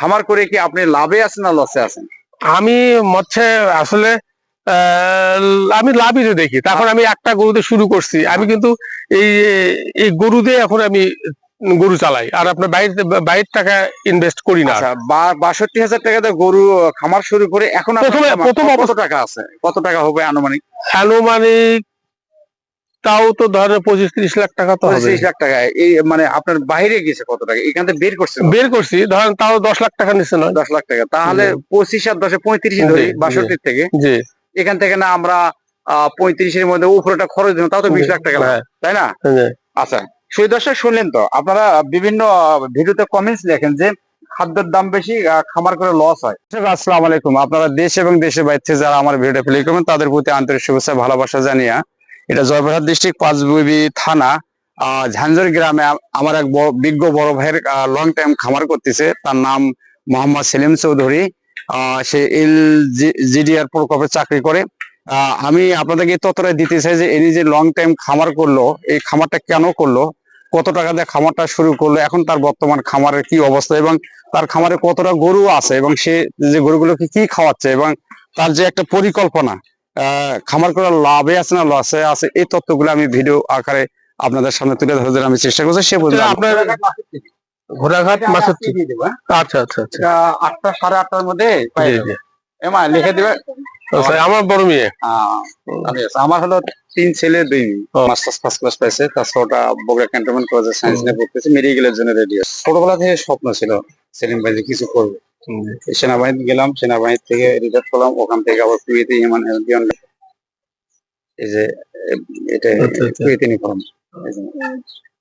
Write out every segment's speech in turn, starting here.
খামার করে কি আপনি লাভে আছেন না লসে আছেন? আমি মচ্ছে আসলে আমি লাভই দেখি। তখন আমি একটা গরুতে শুরু করছি। আমি কিন্তু এই এই গরু দিয়ে এখন আমি গরু চালাই। আর আপনার বাইরে বাইরের টাকা ইনভেস্ট করি না। আচ্ছা বাষট্টি হাজার টাকাতে গরু খামার শুরু করে এখন প্রথমে- প্রথম কত টাকা আছে? কত টাকা হবে আনুমানিক? আনুমানিক তাও তো ধরেন পঁচিশ ত্রিশ লাখ টাকা তো পঁচিশ লাখ টাকা। এই মানে আপনার বাইরে গেছে কত টাকা? এখান থেকে বের করছে বের করছি ধরেন তাও দশ লাখ টাকা নিচ্ছে নয় দশ লাখ টাকা। তাহলে পঁচিশ আর দশে পঁয়ত্রিশ ধরি। বাষট্টির থেকে। জি। এখান থেকে না আমরা পঁয়ত্রিশের মধ্যে উপরেটা খরচ দিলাম তাও তো বিশ লাখ টাকা হ্যাঁ, তাই না। আচ্ছা সেই দর্শক শুনলেন তো আপনারা বিভিন্ন ভিডিওতে কমেন্টস লেখেন যে খাদ্যের দাম বেশি খামার করে লস হয়। আসসালামু আলাইকুম। আপনারা দেশ এবং দেশের বাইরে যারা আমার ভিডিওটা প্লে করবেন তাদের প্রতি আন্তরিক শুভেচ্ছা ভালোবাসা জানিয়া এটা জয়পুরহাট ডিস্ট্রিক্ট পাঁচবিবি থানা আহ, ঝাঞ্ঝর গ্রামে আমার এক বিজ্ঞ বড় ভাইয়ের লং টাইম খামার করতেছে। তার নাম মোহাম্মদ সেলিম চৌধুরী। সে এল জিডিআর প্রকল্পে চাকরি করে। আমি আপনাদেরকে তথ্যটা দিতে চাই যে এনি যে লং টাইম খামার করল এই খামারটা কেন করল কত টাকা দিয়ে খামারটা শুরু করল এখন তার বর্তমান খামারের কি অবস্থা এবং তার খামারে কতটা গরু আছে এবং সে যে গরুগুলোকে কি খাওয়াচ্ছে এবং তার যে একটা পরিকল্পনা খামার করার লাভে আছে না লসে আছে? এই তথ্যগুলো আমি ভিডিও আকারে আপনাদের সামনে তুলে ধরার আমি চেষ্টা করছি সে বুঝলো আপনার ঘোড়াঘাট মাছের আচ্ছা আচ্ছা আচ্ছা। আটটা সাড়ে আটটার মধ্যে এমা লিখে দিবে? আমার বড় মেয়ে। আমার হলো তিন ছেলে দুই মাস্টার্স ফার্স্ট ক্লাস পাইছে তাছাড়া ওটা বগুড়া ক্যান্টনমেন্ট কলেজে সায়েন্স নিয়ে পড়তেছে মেডিকেলের জন্য রেডি আছে। ছোটবেলা থেকে স্বপ্ন ছিল সেলিম ভাই কিছু করবে। সেনাবাহিনী গেলাম সেনাবাহিনী থেকে রিটায়ার করলাম ওখান থেকে আবার কুয়েতে ইমান এলবিয়ন এই যে এটা আচ্ছা, আচ্ছা। কুয়েতে নিলাম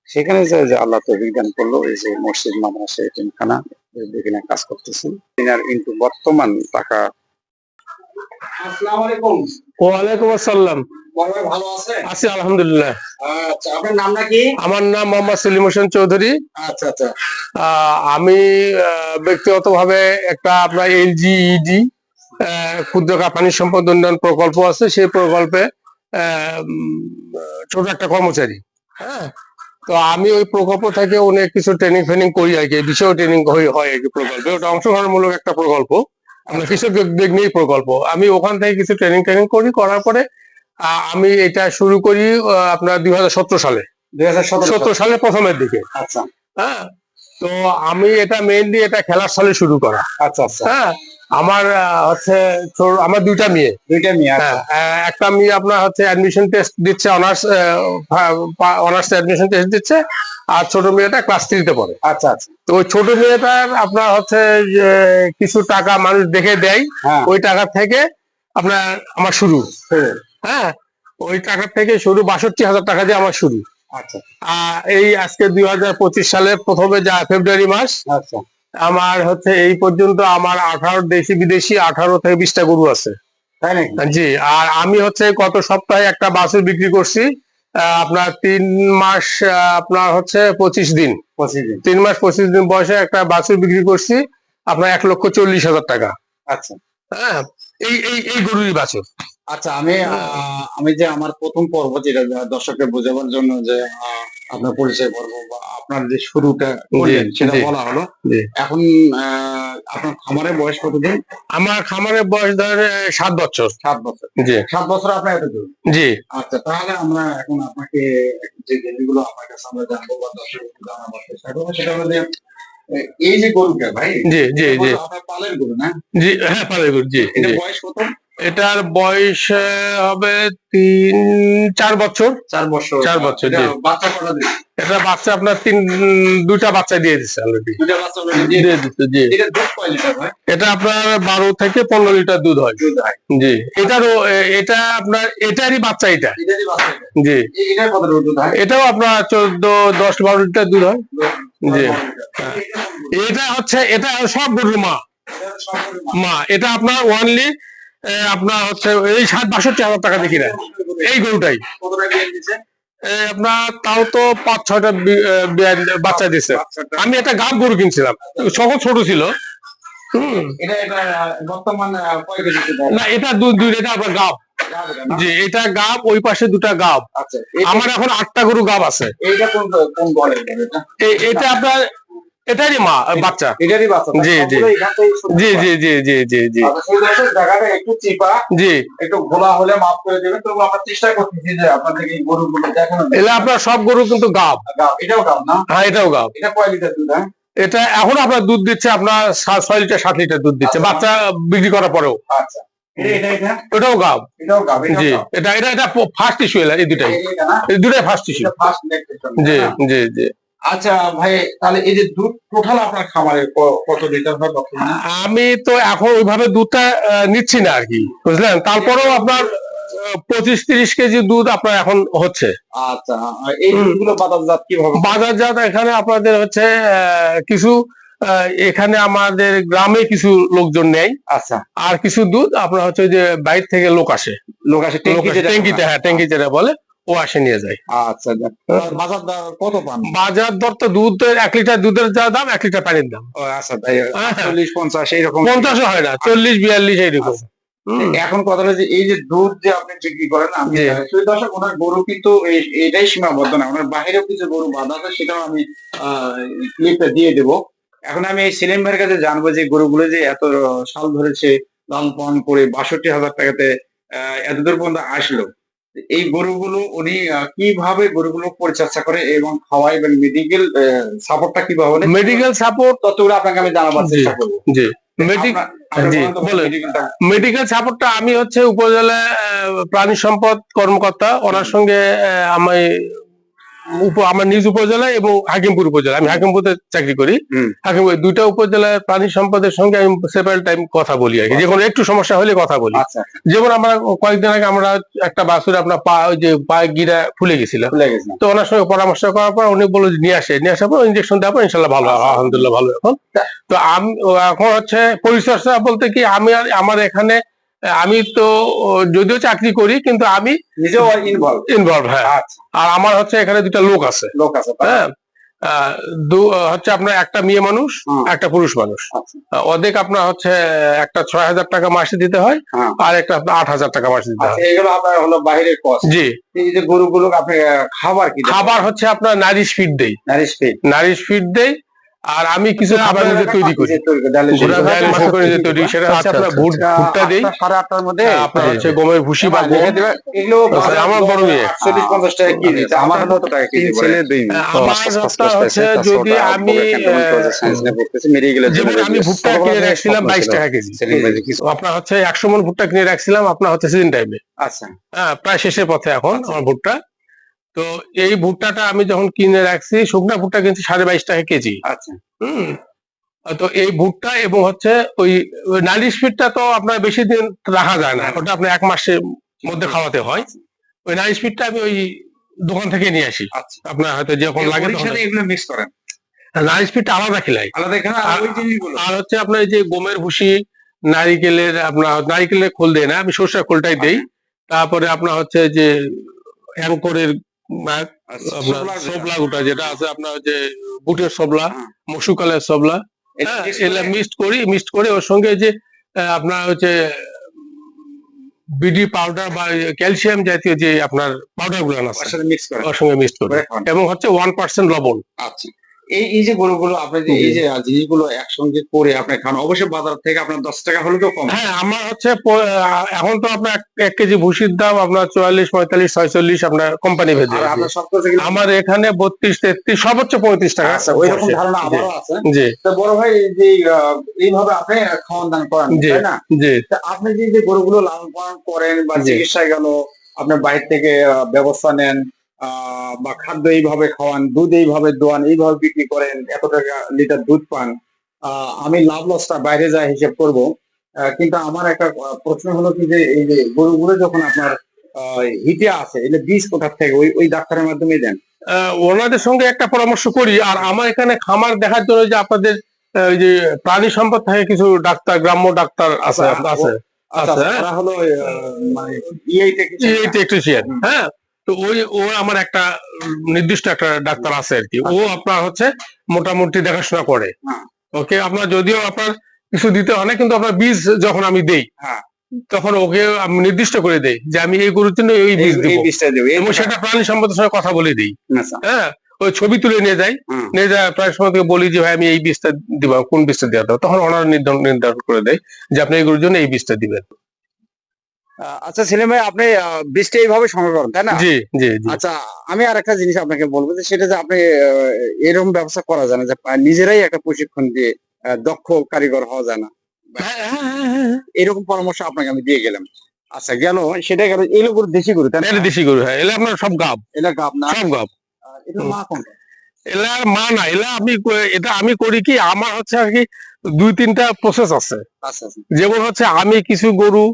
সেখানে যে আল্লাহ তো বিজ্ঞান করল এই যে মসজিদ মাদ্রাসা এখানা এখানে কাজ করতেছি। আর কিন্তু বর্তমান টাকা। আসসালামু আলাইকুম। ওয়ালাইকুম আসসালাম। বড় ভাই ভালো আছে আছি আলহামদুলিল্লাহ। আচ্ছা আপনার নাম নাকি? আমার নাম মোহাম্মদ সেলিম হোসেন চৌধুরী। আচ্ছা আচ্ছা। আমি ব্যক্তিগত ভাবে একটা আপনার এলজি ইডি ক্ষুদ্র কাপানি সম্পদ উন্নয়ন প্রকল্প আছে। সেই প্রকল্পে ছোট একটা কর্মচারী হ্যাঁ? তো আমি ওই প্রকল্প থেকে অনেক কিছু ট্রেনিং ফেনিং করি আর কি এই বিষয়েও ট্রেনিং হয় আর কি প্রকল্পে। ওটা অংশগ্রহণমূলক একটা প্রকল্প। আমরা কৃষক দিক নিয়েই প্রকল্প। আমি ওখান থেকে কিছু ট্রেনিং ট্রেনিং করি করার পরে আমি এটা শুরু করি আপনার দুই হাজার সতেরো সালে। সতেরো সালের প্রথমের দিকে। আচ্ছা। হ্যাঁ? তো আমি এটা মেইনলি এটা খেলার সালে শুরু করা। আচ্ছা আচ্ছা। হ্যাঁ? আমার হচ্ছে আমার দুইটা মেয়ে। দুইটা মেয়ে আচ্ছা। হ্যাঁ একটা মেয়ে আপনার হচ্ছে অ্যাডমিশন টেস্ট দিচ্ছে অনার্স অনার্স অ্যাডমিশন টেস্ট দিচ্ছে আর ছোট মেয়েটা ক্লাস থ্রিতে পড়ে। আচ্ছা আচ্ছা। তো ওই ছোট মেয়েটার আপনার হচ্ছে কিছু টাকা মানুষ দেখে দেয় হ্যাঁ। ওই টাকা থেকে আপনার আমার শুরু। হুম, হ্যাঁ? ওই টাকা থেকে শুরু বাষট্টি হাজার টাকা দিয়ে আমার শুরু। আচ্ছা। এই আজকে দুই হাজার পঁচিশ সালের প্রথমে যা ফেব্রুয়ারি মাস আচ্ছা। আমার হচ্ছে এই পর্যন্ত আমার আঠারো দেশি বিদেশি আঠারো থেকে বিশটা গরু আছে। জি আর আমি হচ্ছে গত সপ্তাহে একটা বাছুর বিক্রি করছি আপনার তিন মাস আপনার হচ্ছে পঁচিশ দিন। পঁচিশ দিন। তিন মাস পঁচিশ দিন বয়সে একটা বাছুর বিক্রি করছি আপনার এক লক্ষ চল্লিশ হাজার টাকা। আচ্ছা। হ্যাঁ এই এই এই গরুরই বাছুর। আচ্ছা আমি আমি যে আমার প্রথম পর্ব যেটা দর্শককে বোঝাবার জন্য যে আপনার পরিচয় পর্ব বা আপনার যে শুরুটা সেটা বলা হলো। এখন আপনার খামারের বয়স কতদিন? আমার খামারের বয়স ধরে সাত বছর। সাত বছর। জি। সাত বছর আপনার এত দূর জি। আচ্ছা তাহলে আমরা এখন আপনাকে যে জিনিসগুলো আপনার কাছে আমরা জানব বা দর্শক জানাবার চেষ্টা করব সেটা হলো যে এই যে গরুটা ভাই জি জি জি। আপনার পালের গরু না? জি হ্যাঁ পালের গরু জি এটা জি। বয়স কত? এটার বয়স হবে তিন চার বছর। চার বছর। চার বছর, এটা বাচ্চা এটা বাচ্চা আপনার তিন দুটা বাচ্চা দিয়ে দিচ্ছে অলরেডি দিয়ে দিচ্ছে জি। এটা আপনার বারো থেকে পনেরো লিটার দুধ হয়। জি। এটারও এটা আপনার এটারই বাচ্চা এটা। জি। এটাও আপনার চোদ্দ দশ বারো লিটার দুধ হয়। জি। এটা হচ্ছে এটা সব গরুর মা। মা। এটা আপনার ওয়ানলি আপনার হচ্ছে এই সাত বাষট্টি হাজার টাকা দেখি না এই গরুটাই। আপনার তাও তো পাঁচ ছয়টা বাচ্চা দিচ্ছে আমি একটা গাব গরু কিনছিলাম। সকল ছোট ছিল। হুম। এটা এটা বর্তমান আহ, কয় কেজি দুধ? না এটা দুই দুই এটা আপনার গাব গাব এটা না? জি এটা গাব ওই পাশে দুটা গাব আমার এখন আটটা গরু গাব আছে। এটা আপনার এটারই মা বাচ্চা। এটারই বাচ্চা জি, জি। জি জি জি জি জি জি। আচ্ছা, দর্শক জায়গাটা একটু চিপা জি। একটু ঘোলা হলে মাফ করে দেবেন। তবু আমরা চেষ্টা করতেছি যে আপনাদেরকে এই গরুগুলো দেখানো এলে আপনার সব গরু কিন্তু গাব। এটাও গাব না? হ্যাঁ এটাও গাব। এটা কয় লিটার দুধ হ্যাঁ? এটা এখন আপনার দুধ দিচ্ছে আপনার ছয় লিটার সাত লিটার দুধ দিচ্ছে। আচ্ছা। বাচ্চা বিক্রি করার পরেও। আচ্ছা। এটাও গাব। জি এটা এটা এটা ফার্স্ট ইস্যু এই দুটাই। এই দুটাই ফার্স্ট ইস্যু জি জি জি। আচ্ছা ভাই তাহলে এই যে দুধ টোটাল আপনার খামারে কত লিটার হয় আমি তো এখন ওইভাবে দুধটা নিচ্ছি না আর কি বুঝলেন? তারপরেও আপনার পঁচিশ তিরিশ কেজি দুধ আপনার এখন হচ্ছে। আচ্ছা এই। দুধগুলো বাজারজাত কীভাবে? বাজারজাত এখানে আপনাদের হচ্ছে কিছু এখানে আমাদের গ্রামে কিছু লোকজন নেই। আচ্ছা। আর কিছু দুধ আপনার হচ্ছে ওই যে বাইরে থেকে লোক আসে। লোক আসে ট্যাঙ্কি হ্যাঁ ট্যাঙ্কি যেটা বলে। ও আসে নিয়ে যায়। আচ্ছা আচ্ছা। বাজার দর কত পান? বাজার দর তো দুধ এক লিটার দুধের যা দাম এক লিটার পানির দাম। আচ্ছা তাই হ্যাঁ। চল্লিশ পঞ্চাশ এইরকম। পঞ্চাশও হয় না চল্লিশ বিয়াল্লিশ এইরকম। আচ্ছা। এখন কথা হলো যে এই যে দুধ যে আপনি বিক্রি করেন আমি দর্শক ওনার গরু কিন্তু এই- এটাই সীমাবদ্ধ না। ওনার বাইরেও কিছু গরু বাঁধা আছে সেটাও আমি ক্লিপে দিয়ে দেব। এখন আমি এই সেলিম ভাইয়ের কাছে জানব যে গরুগুলো যে এত সাল ধরেছে লাল পান করে বাষট্টি হাজার টাকাতে আহ, এতদূর পর্যন্ত আসলো। এই গরুগুলো উনি কীভাবে গরুগুলো পরিচর্যা করে এবং খাওয়াই এবং মেডিকেল সাপোর্টটা কীভাবে মেডিকেল সাপোর্ট ততগুলো আপনাকে আমি জানাবার চেষ্টা করব। জি। মেডিকেল সাপোর্টটা আমি হচ্ছে উপজেলা প্রাণী সম্পদ কর্মকর্তা। ওনার সঙ্গে আমি আমার নিজ উপজেলা এবং হাকিমপুর উপজেলা আমি হাকিমপুরে চাকরি করি। হাকিমপুর দুইটা উপজেলার প্রাণী সম্পদের সঙ্গে আমি সেপারেট টাইম কথা বলি আর কি। যে কোনো একটু সমস্যা হলে কথা বলি। আচ্ছা যেমন আমরা কয়েকদিন আগে আমরা একটা বাসুর আপনার পা ওই যে পায়ে গিরা ফুলে গেছিল। তো ওনার সঙ্গে পরামর্শ করার পর উনি বলল যে নিয়ে আসে। নিয়ে আসার পর ইঞ্জেকশন দেওয়ার পর ইনশাল্লাহ ভালো আচ্ছা। আলহামদুলিল্লাহ ভালো এখন। তো আমি এখন হচ্ছে পরিচর্যা বলতে কি আমি আর আমার এখানে আমি তো যদিও চাকরি করি কিন্তু আমি নিজেও ইনভলভ ইনভলভ হ্যাঁ। আচ্ছা। আর আমার হচ্ছে এখানে দুটা লোক আছে। লোক আছে হ্যাঁ। দু- হচ্ছে আপনার একটা মেয়ে মানুষ একটা পুরুষ মানুষ। আচ্ছা। ওদের আপনার হচ্ছে একটা ছয় হাজার টাকা মাসে দিতে হয় হ্যাঁ। আর একটা আট হাজার টাকা মাসে দিতে আচ্ছা হয়। এগুলো আপনার হলো বাইরের কস্ট জি। এই যে গরুগুলো আপনি খাবার কি খাবার হচ্ছে আপনার নারিশ ফিড দেই। নারিশ ফিড নারিশ ফিড দেই আর আমি কিছু খাবার নিজে তৈরি করি। করে, তৈরি সেটা হচ্ছে আচ্ছা, আপনার আচ্ছা, ভুট ভুট্টা দেই। সাড়ে আটটার মধ্যে? আপনার হচ্ছে গমের ভুসি বা হ্যাঁ, গম এগুলো আচ্ছা, আমার বড়। চল্লিশ পঞ্চাশ টাকা কেজি আমার কত টাকা কেজি পড়ে? আমার হচ্ছে যদি আমি আমি ভুট্টা কিনে রাখছিলাম বাইশ টাকা কেজি। আপনার হচ্ছে একশো মন ভুট্টা কিনে রাখছিলাম আপনার হচ্ছে সিজন টাইমে আচ্ছা। হ্যাঁ প্রায় শেষের পথে এখন আমার ভুট্টা। তো এই ভুট্টাটা আমি যখন কিনে রাখছি শুকনা ভুট্টা কিনছি সাড়ে বাইশ টাকা কেজি। আচ্ছা। হুম। তো এই ভুট্টা এবং হচ্ছে ওই নালিশ ফিটটা তো আপনার বেশি দিন রাখা যায় না। ওটা আপনার এক মাসের মধ্যে খাওয়াতে হয়। ওই নালিশ ফিটটা আমি ওই দোকান থেকে নিয়ে আসি। আচ্ছা। আপনার হয়তো যখন লাগে এগুলো মিক্স করেন? নালিশ ফিটটা আলাদা খেলাই আলাদা আর আর হচ্ছে আপনার এই যে গমের ভুসি নারিকেলের আপনার নারিকেলের খোল দেয় না আমি সরষের খোলটাই দেই। তারপরে আপনার হচ্ছে যে অ্যাঙ্করের আচ্ছা, আপনার সবলা গোটা। যেটা আছে আপনার যে বুটের সবলা হ্যাঁ। মসুকালের সবলা এটা হ্যাঁ, মিক্সড করি? মিক্সড করে ওর সঙ্গে যে আপনার হচ্ছে বিডি পাউডার বা ক্যালসিয়াম জাতীয় যে আপনার পাউডারগুলো আছে ওর সঙ্গে মিক্সড করে। এবং হচ্ছে ওয়ান পার্সেন্ট লবণ। আচ্ছা। এই এই যে গরুগুলো আপনি যে এই যে জিনিসগুলো একসঙ্গে করে আপনি খান অবশ্যই বাজার থেকে আপনার দশ টাকা হলে তো কম। হ্যাঁ আমার হচ্ছে এখন তো আপনার এক- কেজি ভুসির দাম আপনার চুয়াল্লিশ পঁয়তাল্লিশ ছয়চল্লিশ আপনার কোম্পানি ভেদে। সব আমার এখানে বত্রিশ তেত্রিশ সর্বোচ্চ পঁয়ত্রিশ টাকা। আচ্ছা ওই রকম ধারণা আমারও আছে। জি। বড় ভাই যে এইভাবে আপনি খাওয়ান দান করেন। তাই না? জি। আপনি যে যে গরুগুলো লালন পালন করেন বা। চিকিৎসায় গেল আপনার বাইরে থেকে ব্যবস্থা নেন বা খাদ্য এইভাবে খাওয়ান দুধ এইভাবে দোয়ান এইভাবে বিক্রি করেন এত টাকা লিটার দুধ পান আমি লাভ লসটা বাইরে যা হিসেব করব। কিন্তু আমার একটা প্রশ্ন হলো কি যে এই যে গরুগুলো যখন আপনার হিটে আছে এটা বীজ কোথার থেকে ওই ওই ডাক্তারের মাধ্যমে দেন? আহ, ওনাদের সঙ্গে একটা পরামর্শ করি আর আমার এখানে খামার দেখার জন্য যে আপনাদের ওই যে প্রাণী সম্পদ থেকে কিছু ডাক্তার গ্রাম্য ডাক্তার আছে আচ্ছা, আছে আচ্ছা আচ্ছা। ওরা হলো মানে ইয়ে টেকনিশিয়ান হ্যাঁ? তো ওই ও আমার একটা নির্দিষ্ট একটা ডাক্তার আছে আর কি। ও আপনার হচ্ছে মোটামুটি দেখাশোনা করে। হ্যাঁ। ওকে আপনার যদিও আপনার কিছু দিতে হয় না কিন্তু আপনার বীজ যখন আমি দেই হ্যাঁ। তখন ওকে আমি নির্দিষ্ট করে দেই যে আমি এই গরুর জন্য এই বীজ এই- দিব। এই বীজটা দেবো। এবং সেটা প্রাণী সম্পদের সঙ্গে কথা বলে দিই। হ্যাঁ ওই ছবি তুলে নিয়ে যাই। নিয়ে যায় প্রায় সময় থেকে বলি যে ভাই আমি এই বীজটা দিব কোন বীজটা দেওয়া দেবো? তখন ওনারা নির্ধারণ নির্ধারণ করে দেয় যে আপনি এইগুলোর জন্য এই বীজটা দিবেন। আচ্ছা সেলিম ভাই আপনি বীজটা এইভাবে সংগ্রহ করেন তাই না? জি জি জি। আচ্ছা আমি আর একটা জিনিস আপনাকে বলব যে সেটা যে আপনি এরকম ব্যবসা করা যায় না যে নিজেরাই একটা প্রশিক্ষণ দিয়ে দক্ষ কারিগর হওয়া যায় না। হ্যাঁ, হ্যাঁ, হ্যাঁ। এরকম পরামর্শ আপনাকে আমি দিয়ে গেলাম। আচ্ছা গেল সেটা গেল এগুলো গরু দেশি গরু তাই না? দেশি গরু হ্যাঁ এলা আপনার সব গাব। এটা গাব না? সব গাব। এটা মা কোনটা? এলার মা না এলা আমি এটা আমি করি কি আমার হচ্ছে আর কি দুই তিনটা প্রসেস আছে। আচ্ছা আচ্ছা। যেমন হচ্ছে আমি কিছু গরু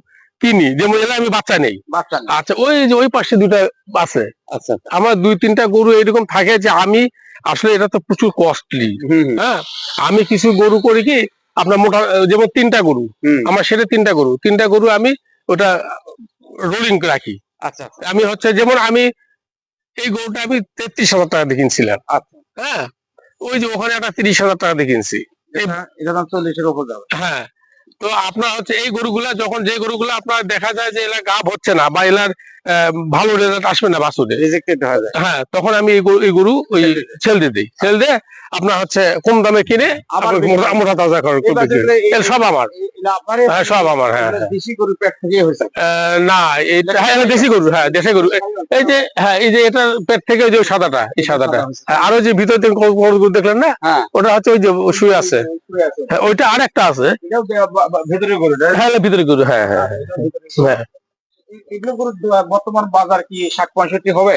কিনি যেমন এলা আমি বাচ্চা নেই। বাচ্চা আচ্ছা ওই যে ওই পাশে দুটা আছে। আচ্ছা। আমার দুই তিনটা গরু এরকম থাকে যে আমি আসলে এটা তো প্রচুর কস্টলি হ্যাঁ? আমি কিছু গরু করি কি আপনার মোটা যেমন তিনটা গরু। আমার সেটা তিনটা গরু। তিনটা গরু আমি ওটা রোলিং রাখি। আচ্ছা আচ্ছা। আমি হচ্ছে যেমন আমি এই গরুটা আমি তেত্রিশ হাজার টাকা দিয়ে কিনছিলাম। আচ্ছা। হ্যাঁ? ওই যে ওখানে একটা তিরিশ হাজার টাকা দিয়ে কিনছি। এটা- এটা দাম চল্লিশের উপর যাবে। হ্যাঁ। তো আপনার হচ্ছে এই গরুগুলা যখন যে গরুগুলা আপনার দেখা যায় যে এলা গাভ হচ্ছে না বা এলার ভালো রেজাল্ট আসবে না রিজেক্টেড হ্যাঁ তখন আমি এই গরু- ওই। ছেল দিয়ে দিই। ছেল দিয়ে আপনার হচ্ছে কম দামে কিনে মোটা- করেন। তাজা করে এটা বিক্রি করি। যেগুলো এই- এগুলো সব আমার। হ্যাঁ সব আমার হ্যাঁ হ্যাঁ। না এটা হ্যাঁ দেশি গরু হ্যাঁ দেশি গরু। এই যে হ্যাঁ এই যে এটার পেট থেকে ওই যে সাদাটা এই সাদাটা। আরও যে ভিতর থেকে গরু দেখলেন না ওটা হচ্ছে ওই যে শুয়ে আছে। ওইটা আর একটা আছে ভেতরে গরু হ্যাঁ ভিতরে গরু হ্যাঁ হ্যাঁ হ্যাঁ। এগুলো গরুর বর্তমান বাজার কি ষাট পঁয়ষট্টি হবে?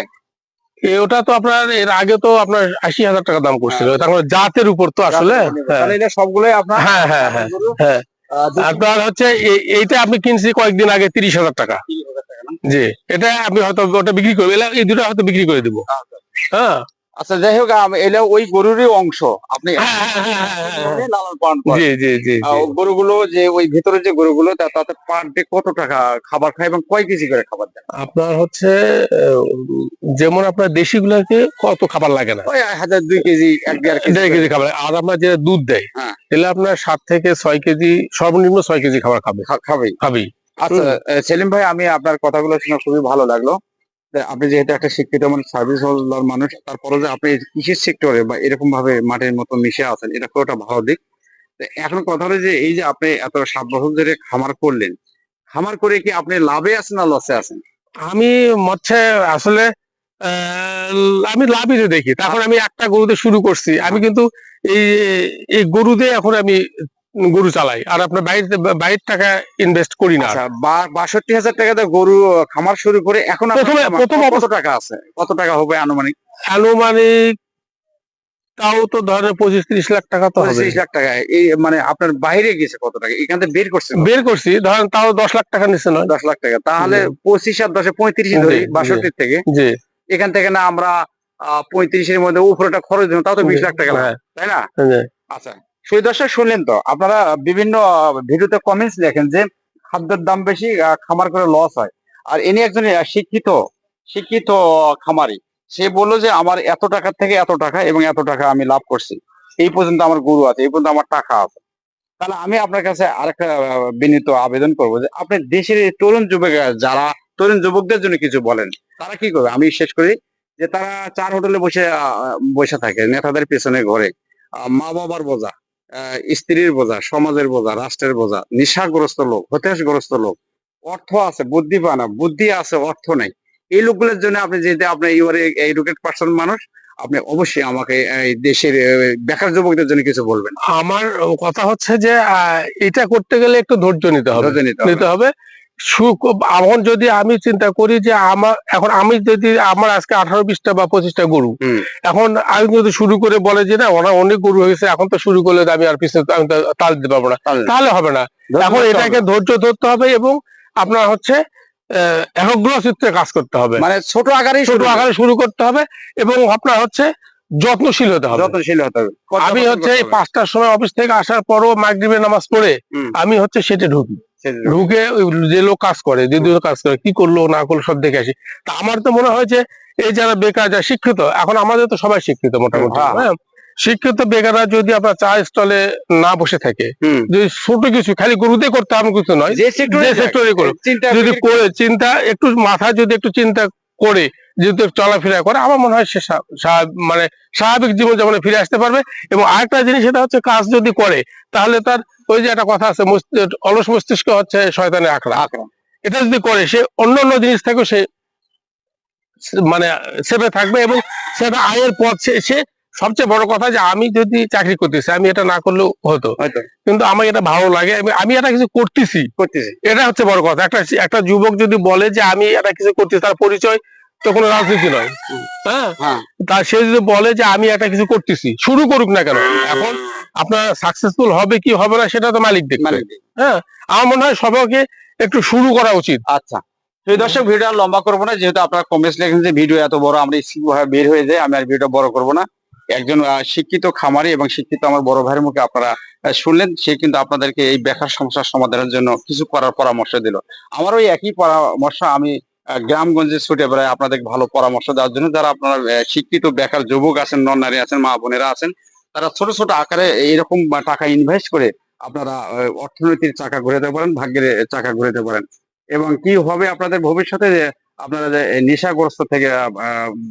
ওটা তো আপনার এর আগে তো আপনার আশি হাজার টাকা দাম করছিল। তারপরে জাতের উপর তো আসলে হ্যাঁ। সবগুলোই আপনার হ্যাঁ হ্যাঁ হ্যাঁ হ্যাঁ। আপনার হচ্ছে এইটা আপনি কিনছি কয়েকদিন আগে তিরিশ হাজার টাকা? জি এটা আপনি হয়তো ওটা বিক্রি করবেন। এই দুটো হয়তো বিক্রি করে দিব। হ্যাঁ। আচ্ছা যাই হোক এটা ওই গরুরই অংশ। আপনি। লালন পালন জি জি জি গরুগুলো যে ওই ভিতরে যে গরুগুলো তাতে পার ডে কত টাকা খাবার খায় এবং কয় কেজি করে খাবার দেয়? আপনার হচ্ছে যেমন আপনার দেশি গুলাকে কত খাবার লাগে না? ওই হাজার দুই কেজি এক দেড় কেজি খাবার। আর আপনার যে দুধ দেয় হ্যাঁ। তাহলে আপনার সাত থেকে ছয় কেজি সর্বনিম্ন ছয় কেজি খাবার খাবে। খা- খাবেই। আচ্ছা সেলিম ভাই আমি আপনার কথাগুলো শুনে খুবই ভালো লাগল। আপনি যেহেতু একটা শিক্ষিত মানুষ সার্ভিস হোল্ডার মানুষ তারপরে যে আপনি কৃষি সেক্টরে বা এরকম ভাবে মাটির মতো মিশে আছেন, এটা খুব একটা ভালো দিক। এখন কথা হলো যে, এই যে আপনি এত সাত বছর ধরে খামার করলেন, খামার করে কি আপনি লাভে আছেন না লসে আছেন? আমি হচ্ছে আসলে আমি লাভই দেখি। তখন আমি একটা গরুতে শুরু করছি। আমি কিন্তু এই এই গরু দিয়ে এখন আমি গরু চালাই। আর আপনার বাইরে বাইরের টাকা ইনভেস্ট করি না। আচ্ছা বাষট্টি হাজার টাকা দিয়ে গরু খামার শুরু করে এখন প্রথমে- প্রথম কত টাকা আছে? কত টাকা হবে আনুমানিক? আনুমানিক তাও তো ধরেন পঁচিশ ত্রিশ লাখ টাকা তো হবে। পঁচিশ লাখ টাকা। এই মানে আপনার বাইরে গেছে কত টাকা? এখান থেকে বের করছে বের করছি ধরেন তাও দশ লাখ টাকা নিচ্ছে নয়। দশ লাখ টাকা। তাহলে পঁচিশ আর দশে পঁয়ত্রিশ ধরি। বাষট্টির থেকে। জি। এখান থেকে না আমরা পঁয়ত্রিশের মধ্যে উপরেটা খরচ দিলাম তাও তো বিশ লাখ টাকা হ্যাঁ, তাই না? হ্যাঁ। আচ্ছা। সেই দর্শক শুনলেন তো, আপনারা বিভিন্ন ভিডিওতে কমেন্টস লেখেন যে খাদ্যের দাম বেশি খামার করে লস হয়। আর ইনি একজন শিক্ষিত শিক্ষিত খামারি, সে বলল যে আমার এত টাকা থেকে এত টাকা এবং এত টাকা আমি লাভ করছি। এই পর্যন্ত আমার গরু আছে, এই পর্যন্ত আমার টাকা আছে। তাহলে আমি আপনার কাছে আরেকটা বিনীত আবেদন করব যে আপনি দেশের তরুণ যুবক যারা, তরুণ যুবকদের জন্য কিছু বলেন, তারা কি করবে? আমি শেষ করি যে তারা চার হোটেলে বসে বসে থাকে, নেতাদের পেছনে ঘরে মা বাবার বোঝা। স্ত্রীর বোঝা সমাজের বোঝা রাষ্ট্রের বোঝা নিশাগ্রস্ত লোক হতাশগ্রস্ত লোক অর্থ আছে বুদ্ধি পানা বুদ্ধি আছে অর্থ নেই। এই লোকগুলোর জন্য আপনি যেহেতু আপনি ইউর এডুকেট পার্সন মানুষ আপনি অবশ্যই আমাকে এই দেশের বেকার যুবকদের জন্য কিছু বলবেন। আমার কথা হচ্ছে যে আহ, এটা করতে গেলে একটু ধৈর্য নিতে হবে। নিতে হবে। সুখ এখন যদি আমি চিন্তা করি যে আমার এখন আমি যদি আমার আজকে আঠারো বিশটা বা পঁচিশটা গরু এখন আমি যদি শুরু করে বলে যে না ওরা অনেক গরু হয়েছে এখন তো শুরু করলে আমি আর পিছনে আমি তাল দিতে পারব না। তাহলে হবে না। এখন এটাকে ধৈর্য ধরতে হবে এবং আপনার হচ্ছে আহ, একগ্র চিত্রে কাজ করতে হবে। মানে ছোট আকারেই ছোট আকারে শুরু করতে হবে এবং আপনার হচ্ছে যত্নশীল হতে হবে। যত্নশীল হতে হবে। আমি হচ্ছে পাঁচটার সময় অফিস থেকে আসার পরও মাগরিবের নামাজ পড়ে আমি হচ্ছে সেটা ঢুকি। ঢুকে যে লোক কাজ করে যে দুটো কাজ করে কি করল না করল সব দেখে আসি তা আমার তো মনে হয় যে এই যারা বেকার যারা শিক্ষিত এখন আমাদের তো সবাই শিক্ষিত মোটামুটি হ্যাঁ। হ্যাঁ শিক্ষিত বেকাররা যদি আপনার চা স্টলে না বসে থাকে। যদি ছোট কিছু খালি গরুতে করতে হবে কিছু নয় যে সেক্টরে করুক যদি করে চিন্তা একটু মাথায় যদি একটু চিন্তা করে যেহেতু চলাফেরা করে আমার মনে হয় সে মানে স্বাভাবিক জীবন যেমন ফিরে আসতে পারবে এবং আরেকটা জিনিস সেটা হচ্ছে কাজ যদি করে তাহলে তার ওই যে একটা কথা আছে অলস মস্তিষ্ক হচ্ছে শয়তানের আঁকড়া এটা যদি করে সে অন্য অন্য জিনিস থেকেও সে মানে সেভে থাকবে এবং সেটা আয়ের পথ সে সবচেয়ে বড় কথা যে আমি যদি চাকরি করতেছি আমি এটা না করলেও হতো। কিন্তু আমার এটা ভালো লাগে আমি- আমি এটা কিছু করতেছি। করতেছি। এটা হচ্ছে বড় কথা। একটা একটা যুবক যদি বলে যে আমি এটা কিছু করতেছি তার পরিচয় তো কোনো রাজনীতি নয়। হ্যাঁ? হ্যাঁ। তা সে যদি বলে যে আমি একটা কিছু করতেছি শুরু করুক না কেন এখন আপনার সাকসেসফুল হবে কি হবে না সেটা তো মালিক দেখবে। হ্যাঁ? আমার মনে হয় সবাইকে একটু শুরু করা উচিত। আচ্ছা। সেই দর্শক ভিডিও আর লম্বা করব না যেহেতু আপনারা কমেন্টস লেখেন যে ভিডিও এত বড় আমরা বের হয়ে যায় আমি আর ভিডিও বড় করব না। একজন শিক্ষিত খামারি এবং শিক্ষিত আমার বড় ভাইয়ের মুখে আপনারা শুনলেন সে কিন্তু আপনাদেরকে এই বেকার সমস্যার সমাধানের জন্য কিছু করার পরামর্শ দিল। আমার ওই একই পরামর্শ আমি গ্রামগঞ্জে ছুটে বেড়াই আপনাদের ভালো পরামর্শ দেওয়ার জন্য। যারা আপনারা শিক্ষিত বেকার যুবক আছেন নন নারী আছেন মা বোনেরা আছেন তারা ছোট ছোট আকারে এইরকম টাকা ইনভেস্ট করে আপনারা আহ, অর্থনীতির চাকা ঘুরাতে পারেন ভাগ্যের চাকা ঘুরাতে পারেন। এবং কি হবে আপনাদের ভবিষ্যতে আপনারা নেশাগ্রস্ত থেকে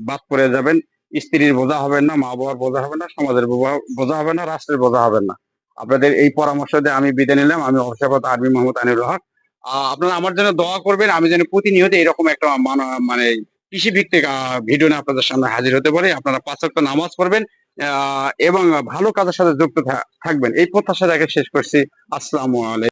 বাদ করে যাবেন স্ত্রীর বোঝা হবেন না মা বাবার বোঝা হবে না সমাজের বোঝা- হবে না রাষ্ট্রের বোঝা হবেন না। আপনাদের এই পরামর্শ দিয়ে আমি বিদায় নিলাম। আমি অবসরগত আর্মি মোহাম্মদ আনিরুল হক। আহ, আপনারা আমার জন্য দোয়া করবেন, আমি যেন প্রতিনিয়ত এরকম একটা মান- কৃষি ভিত্তিক ভিডিও নিয়ে আপনাদের সামনে হাজির হতে পারে। আপনারা পাঁচ নামাজ পড়বেন এবং ভালো কাজের সাথে যুক্ত থাকবেন। এই প্রত্যাশা রেখে শেষ করছি। আসসালামু আলাইকুম।